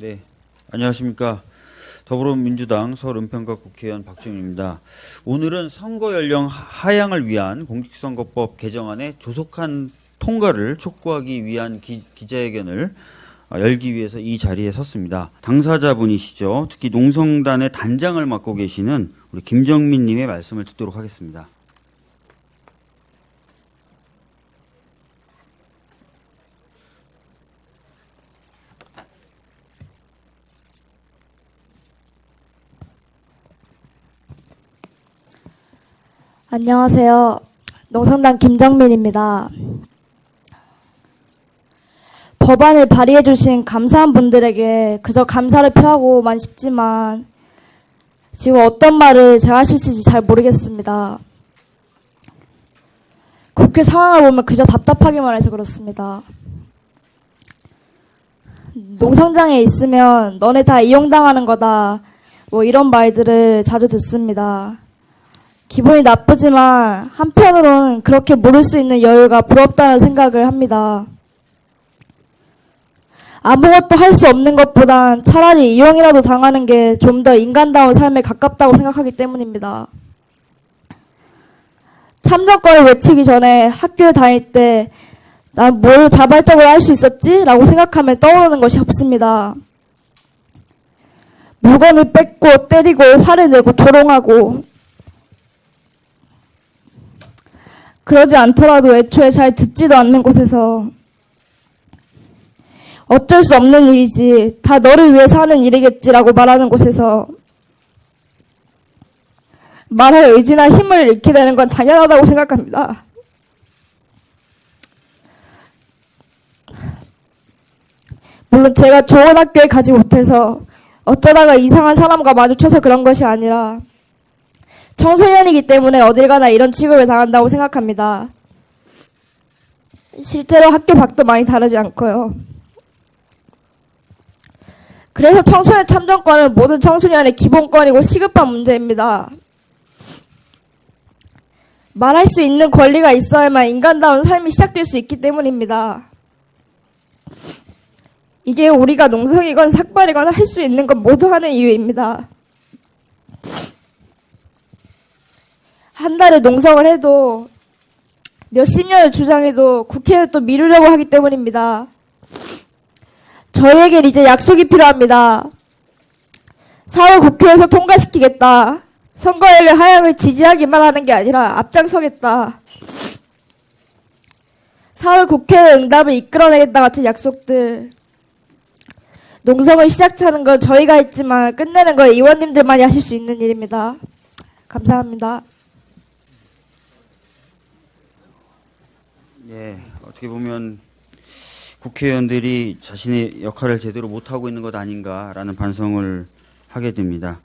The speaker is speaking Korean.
네, 안녕하십니까. 더불어민주당 서울 은평갑 국회의원 박지훈입니다. 오늘은 선거 연령 하향을 위한 공직선거법 개정안의 조속한 통과를 촉구하기 위한 기, 기자회견을 어, 열기 위해서 이 자리에 섰습니다. 당사자분이시죠. 특히 농성단의 단장을 맡고 계시는 우리 김정민 님의 말씀을 듣도록 하겠습니다. 안녕하세요. 농성당 김정민입니다. 법안을 발의해 주신 감사한 분들에게 그저 감사를 표하고만 싶지만 지금 어떤 말을 제가 할 수 있을지 잘 모르겠습니다. 국회 상황을 보면 그저 답답하기만 해서 그렇습니다. 농성장에 있으면 너네 다 이용당하는 거다. 뭐 이런 말들을 자주 듣습니다. 기분이 나쁘지만 한편으로는 그렇게 모를 수 있는 여유가 부럽다는 생각을 합니다. 아무것도 할 수 없는 것보단 차라리 이용이라도 당하는 게 좀 더 인간다운 삶에 가깝다고 생각하기 때문입니다. 참정권을 외치기 전에 학교에 다닐 때 난 뭘 자발적으로 할 수 있었지? 라고 생각하면 떠오르는 것이 없습니다. 물건을 뺏고 때리고 화를 내고 조롱하고 그러지 않더라도 애초에 잘 듣지도 않는 곳에서 어쩔 수 없는 일이지 다 너를 위해서 하는 일이겠지라고 말하는 곳에서 말할 의지나 힘을 잃게 되는 건 당연하다고 생각합니다. 물론 제가 좋은 학교에 가지 못해서 어쩌다가 이상한 사람과 마주쳐서 그런 것이 아니라 청소년이기 때문에 어딜 가나 이런 취급을 당한다고 생각합니다. 실제로 학교 밖도 많이 다르지 않고요. 그래서 청소년 참정권은 모든 청소년의 기본권이고 시급한 문제입니다. 말할 수 있는 권리가 있어야만 인간다운 삶이 시작될 수 있기 때문입니다. 이게 우리가 농성이건 삭발이건 할 수 있는 건 모두 하는 이유입니다. 한 달에 농성을 해도 몇십 년을 주장해도 국회를 또 미루려고 하기 때문입니다. 저희에겐 이제 약속이 필요합니다. 4월 국회에서 통과시키겠다. 선거연령 하향을 지지하기만 하는 게 아니라 앞장서겠다. 4월 국회의 응답을 이끌어내겠다 같은 약속들. 농성을 시작하는 건 저희가 했지만 끝내는 건 의원님들만이 하실 수 있는 일입니다. 감사합니다. 예, 어떻게 보면 국회의원들이 자신의 역할을 제대로 못하고 있는 것 아닌가라는 반성을 하게 됩니다.